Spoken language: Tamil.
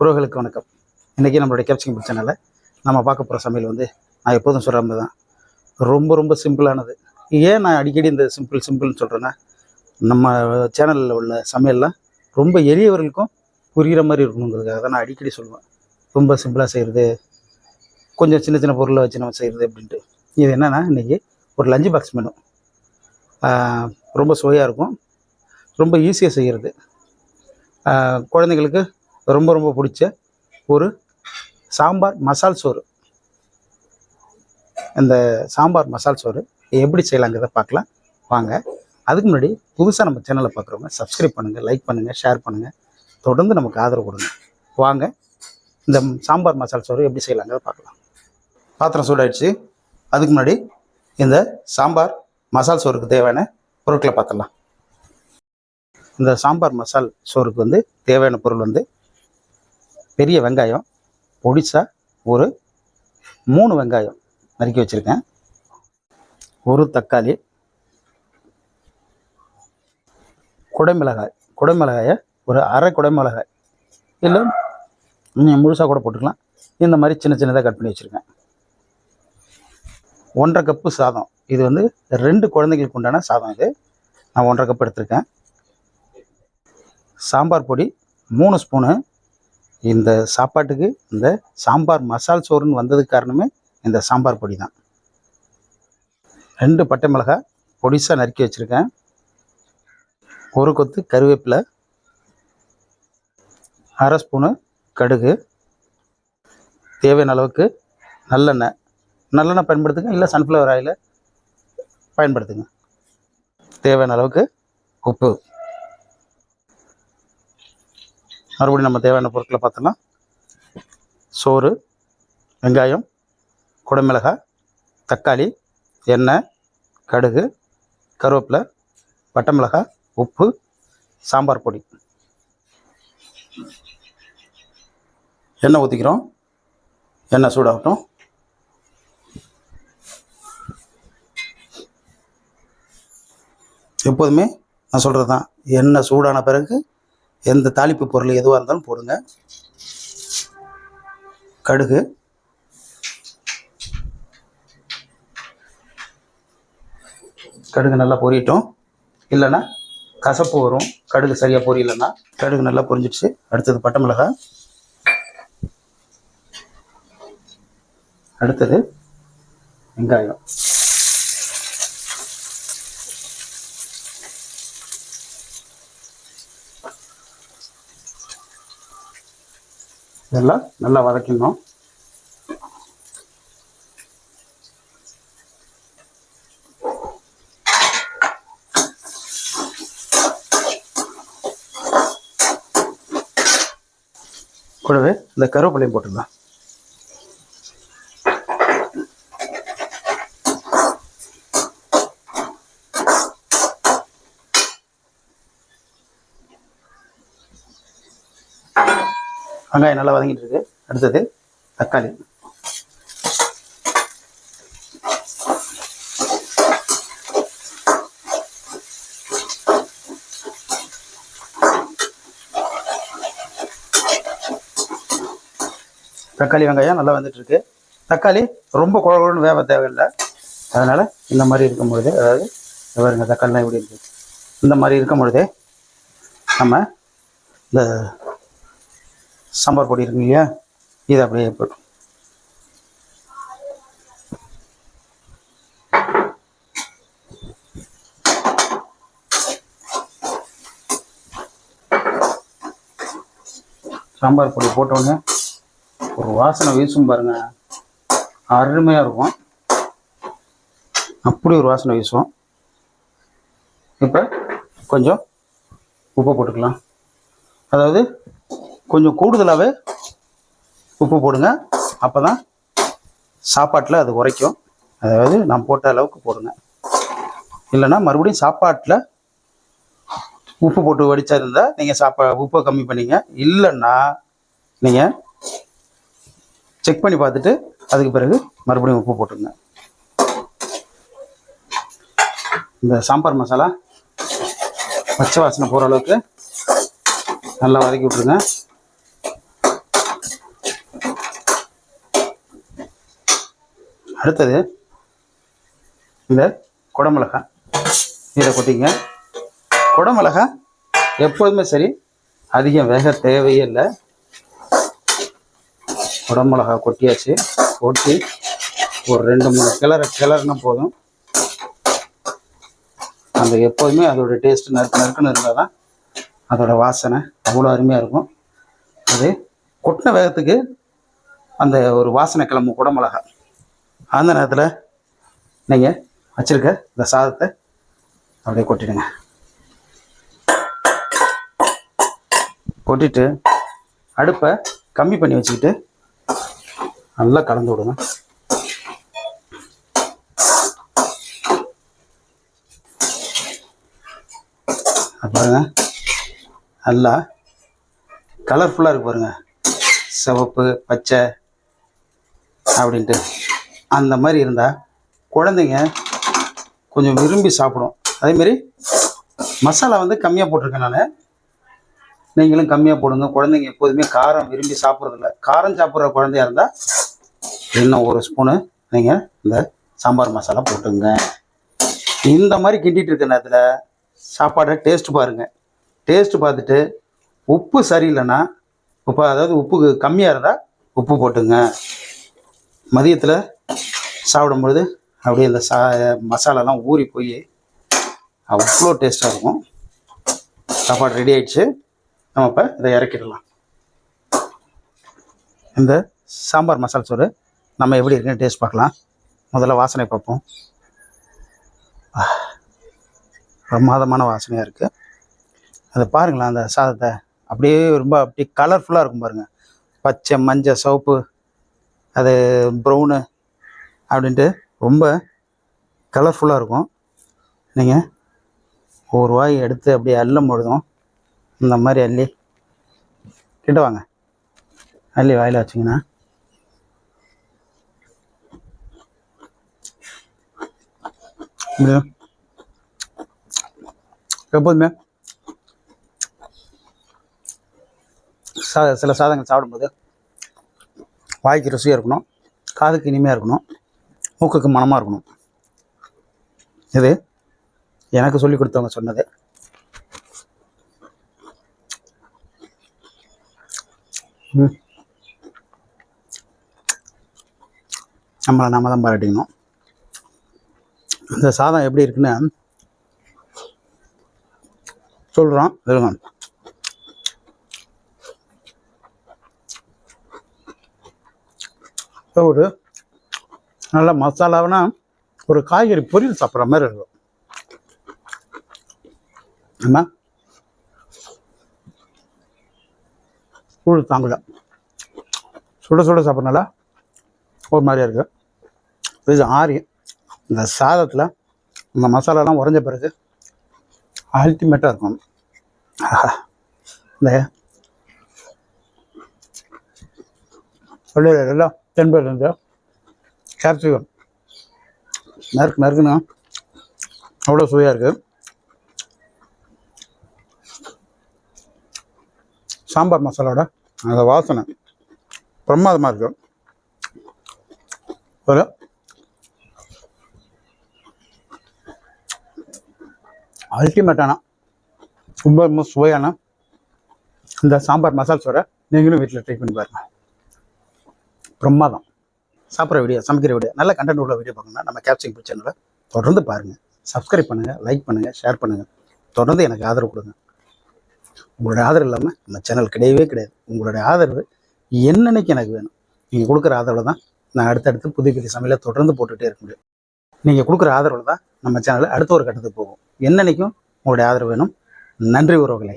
உறவுகளுக்கு வணக்கம். இன்றைக்கி நம்மளுடைய கேப்சிங் சேனலில் நம்ம பார்க்க போகிற சமையல் வந்து நான் எப்போதும் சொல்கிற மாதிரி தான். ரொம்ப ரொம்ப சிம்பிளானது ஏன் நான் அடிக்கடி இந்த சிம்பிள் சிம்பிள்னு சொல்கிறேன்னா நம்ம சேனலில் உள்ள சமையல்லாம் ரொம்ப எளியவர்களுக்கும் புரிகிற மாதிரி இருக்கணுங்கிறதுக்காக தான் நான் அடிக்கடி சொல்லுவேன். ரொம்ப சிம்பிளாக செய்கிறது கொஞ்சம் சின்ன சின்ன பொருளை வச்சு நம்ம செய்கிறது அப்படின்ட்டு. இது என்னென்னா இன்றைக்கி ஒரு லஞ்சு பாக்ஸ் மெனு ரொம்ப சுவையாக இருக்கும். ரொம்ப ஈஸியாக செய்கிறது குழந்தைங்களுக்கு ரொம்ப ரொம்ப பிடிச்ச ஒரு சாம்பார் மசால் சோறு. அந்த சாம்பார் மசால் சோறு எப்படி செய்யலாங்கிறத பார்க்கலாம். வாங்க. அதுக்கு முன்னாடி புதுசாக நம்ம சேனலை பார்க்குறவங்க சப்ஸ்கிரைப் பண்ணுங்கள் லைக் பண்ணுங்கள் ஷேர் பண்ணுங்கள் தொடர்ந்து நமக்கு ஆதரவு கொடுங்க. வாங்க. இந்த சாம்பார் மசால் சோறு எப்படி செய்யலாங்கிறத பார்க்கலாம். பாத்திரம் சூடாயிடுச்சு. அதுக்கு முன்னாடி இந்த சாம்பார் மசால் சோறுக்கு தேவையான பொருட்களை பார்த்துடலாம். இந்த சாம்பார் மசால் சோறுக்கு வந்து தேவையான பொருள் வந்து பெரிய வெங்காயம் பொடிசா ஒரு மூணு வெங்காயம் நறுக்கி வச்சுருக்கேன். ஒரு தக்காளி குடைமிளகாய் குடைமிளகாயை ஒரு அரை குடைமிளகாய். இல்லை நீங்கள் முழுசாக கூட போட்டுக்கலாம். இந்த மாதிரி சின்ன சின்னதாக கட் பண்ணி வச்சுருக்கேன். ஒன்றரை கப்பு சாதம். இது வந்து ரெண்டு குழந்தைங்களுக்கு உண்டான சாதம் இது. நான் ஒன்றரை கப் எடுத்திருக்கேன். சாம்பார் பொடி மூணு ஸ்பூனு இந்த சாப்பாட்டுக்கு இந்த சாம்பார் மசால் சோறுன்னு வந்ததுக்கு காரணமே இந்த சாம்பார் பொடி தான் ரெண்டு பட்டை மிளகாய் பொடிசாக நறுக்கி வச்சுருக்கேன். ஒரு கொத்து கருவேப்பிலை அரை ஸ்பூனு கடுகு. தேவையான அளவுக்கு நல்லெண்ணெய். நல்லெண்ணெய் பயன்படுத்துங்க இல்லை சன்ஃப்ளவர் ஆயிலை பயன்படுத்துங்க. தேவையான அளவுக்கு உப்பு. மறுபடியும் நம்ம தேவையான பொருட்களை பார்த்தோம்னா சோறு வெங்காயம் குடமிளகாய் தக்காளி எண்ணெய் கடுகு கருவேப்பிலை பட்டை மிளகாய் உப்பு சாம்பார் பொடி. எண்ணெய் ஊற்றிக்கிறோம் எண்ணெய் சூடாகட்டும். எப்போதுமே நான் சொல்கிறது தான் எண்ணெய் சூடான பிறகு எந்த தாளிப்பு பொருள் எதுவாக இருந்தாலும் போடுங்க. கடுகு. கடுகு நல்லா பொரியட்டும். இல்லைன்னா கசப்பு வரும். கடுகு சரியாக பொரியலைன்னா கடுகு நல்லா பொரிஞ்சிடுச்சு. அடுத்தது பட்டை மிளகாய். அடுத்தது வெங்காயம். இதெல்லாம் நல்லா வதக்கிடணும். கூடவே இந்த கருவேப்பிலையும் போட்டுடலாம் வெங்காயம் நல்லா வதங்கிட்டு இருக்கு அடுத்தது தக்காளி. தக்காளி வெங்காயம் நல்லா வந்துட்டுருக்கு. தக்காளி ரொம்ப குழகுன்னு வேக தேவையில்லை. அதனால் இந்த மாதிரி இருக்கும் பொழுது அதாவது பாருங்க தக்காளிலாம் எப்படி இருக்குது இந்த மாதிரி இருக்கும் பொழுதே நம்ம இந்த சாம்பார் பொடி இருக்கு இல்லையா இது அப்படியே போட்டு சாம்பார் பொடி போட்டோடனே ஒரு வாசனை வீசும் பாருங்க. அருமையாக இருக்கும். அப்படி ஒரு வாசனை வீசும். இப்போ கொஞ்சம் உப்பு போட்டுக்கலாம். அதாவது கொஞ்சம் கூடுதலாகவே உப்பு போடுங்க. அப்போ தான் சாப்பாட்டில் அது உரைக்கும் அதாவது நான் போட்ட அளவுக்கு போடுங்க. இல்லைன்னா மறுபடியும் சாப்பாட்டில் உப்பு போட்டு வடிச்சா இருந்தால் நீங்கள் சாப்பா உப்பை கம்மி பண்ணிங்க. இல்லைன்னா நீங்கள் செக் பண்ணி பார்த்துட்டு அதுக்கு பிறகு மறுபடியும் உப்பு போட்டுருங்க. இந்த சாம்பார் மசாலா பச்சை வாசனை போகிற அளவுக்கு நல்லா வதக்கி விட்ருங்க அடுத்தது இந்த குடமிளகா இதை கொட்டிங்க. குடமிளகா எப்போதுமே சரி அதிகம் வேக தேவையே இல்லை குடமிளகா கொட்டியாச்சு. கொட்டி ஒரு ரெண்டு மூணு கிளற கிளறுனா போதும். அந்த எப்போதுமே அதோட டேஸ்ட் நறுக்கு நறுக்குன்னு இருந்தால் தான் அதோட வாசனை அவ்வளோ அருமையாக இருக்கும். அது கொட்டின வேகத்துக்கு அந்த ஒரு வாசனை கிளம்பும் குடமிளகா அந்த நேரத்தில் நீங்கள் வச்சுருக்க இந்த சாதத்தை அப்படியே கொட்டிடுங்க. கொட்டிட்டு அடுப்பை கம்மி பண்ணி வச்சுக்கிட்டு நல்லா கலந்து விடுங்க. பாருங்க. நல்லா கலர்ஃபுல்லாக இருக்கு பாருங்க. சிவப்பு பச்சை அப்படின்ட்டு. அந்த மாதிரி இருந்தால் குழந்தைங்க கொஞ்சம் விரும்பி சாப்பிடும். அதேமாரி மசாலா வந்து கம்மியாக போட்டிருக்கேன் நான். நீங்களும் கம்மியாக போடுங்க. குழந்தைங்க எப்போதுமே காரம் விரும்பி சாப்பிட்றதில்ல. காரம் சாப்பிட்ற குழந்தையா இருந்தால் இன்னும் ஒரு ஸ்பூனு நீங்கள் இந்த சாம்பார் மசாலா போட்டுங்க. இந்த மாதிரி கிண்டிகிட்டு இருக்க நேரத்தில் சாப்பாடை டேஸ்ட் பாருங்கள் டேஸ்ட்டு பார்த்துட்டு உப்பு சரியில்லைன்னா உப்பு அதாவது உப்பு கம்மியாக இருந்தால் உப்பு போட்டுங்க. மதியத்தில் சாப்பிடும்பொழுது அப்படியே இந்த சா மசாலாலாம் ஊறி போய் அவ்வளோ டேஸ்ட்டாக இருக்கும். சாப்பாடு ரெடி ஆயிடுச்சு. நம்ம இப்போ இதை இறக்கிடலாம். இந்த சாம்பார் மசாலா சோறு நம்ம எப்படி இருக்குன்னு டேஸ்ட் பார்க்கலாம். முதல்ல வாசனை பார்ப்போம். பிரமாதமான வாசனையாக இருக்குது அதை பாருங்களேன் அந்த சாதத்தை. அப்படியே ரொம்ப அப்படியே கலர்ஃபுல்லாக இருக்கும் பாருங்கள் பச்சை மஞ்சள் சிவப்பு அது ப்ரௌனு அப்படின்ட்டு ரொம்ப கலர்ஃபுல்லாக இருக்கும். நீங்கள் ஒரு வாய் எடுத்து அப்படியே அள்ளும் பொழுதும் இந்த மாதிரி அள்ளி கிட்ட வாங்க. அள்ளி வாயில் வச்சிங்கன்னா எப்போதுமே சா சில சாதங்கள் சாப்பிடும்போது வாய்க்கு ருசியாக இருக்கணும். காதுக்கு இனிமையாக இருக்கணும். மூக்குக்கு மனமாக இருக்கணும். இது எனக்கு சொல்லி கொடுத்தவங்க சொன்னது. ம். நம்மளை நம்ம தான் பாராட்டிக்கணும். இந்த சாதம் எப்படி இருக்குன்னு சொல்கிறோம் இருங்க ஒரு நல்லா மசாலாவுனா ஒரு காய்கறி பொரியல் சாப்பிட்ற மாதிரி இருக்கும். ஆமா? சூடு தாங்கல. சுட சுட சாப்பிட்றனால ஒரு மாதிரியா இருக்கு. இது ஆரியம் இந்த சாதத்தில் இந்த மசாலாலாம் உறைஞ்ச பிறகு அல்டிமேட்டாக இருக்கும். இந்த சொல்லிடுற எல்லாம் கேப்சிகம். நறுக்கு நறுக்குன்னு அவ்வளோ சுவையாக இருக்குது சாம்பார் மசாலாவோட அந்த வாசனை பிரமாதமாக இருக்கு. ஒரு அல்டிமேட்டான ரொம்ப ரொம்ப சுவையான இந்த சாம்பார் மசால் சோரை நீங்களும் வீட்டில் ட்ரை பண்ணி பாருங்க. பிரமாதம். சாப்பிட்ற வீடியோ சமைக்கிற வீடியோ நல்ல கண்டென்ட் உள்ள வீடியோ பார்க்கணும்னா நம்ம கேப்சிங் சேனலை தொடர்ந்து பாருங்கள் சப்ஸ்கிரைப் பண்ணுங்கள் லைக் பண்ணுங்கள் ஷேர் பண்ணுங்கள் தொடர்ந்து எனக்கு ஆதரவு கொடுங்க. உங்களுடைய ஆதரவு இல்லாமல் நம்ம சேனல் கிடையவே கிடையாது. உங்களுடைய ஆதரவு என்னன்னைக்கு எனக்கு வேணும்? நீங்கள் கொடுக்குற ஆதரவு தான் நான் அடுத்தடுத்து புதிய புதிய சமையலை தொடர்ந்து போட்டுகிட்டே இருக்க முடியும். நீங்கள் கொடுக்குற ஆதரவு தான் நம்ம சேனல் அடுத்த ஒரு கட்டத்துக்கு போகும். என்னன்னைக்கும் உங்களுடைய ஆதரவு வேணும். நன்றி உறவுகளை.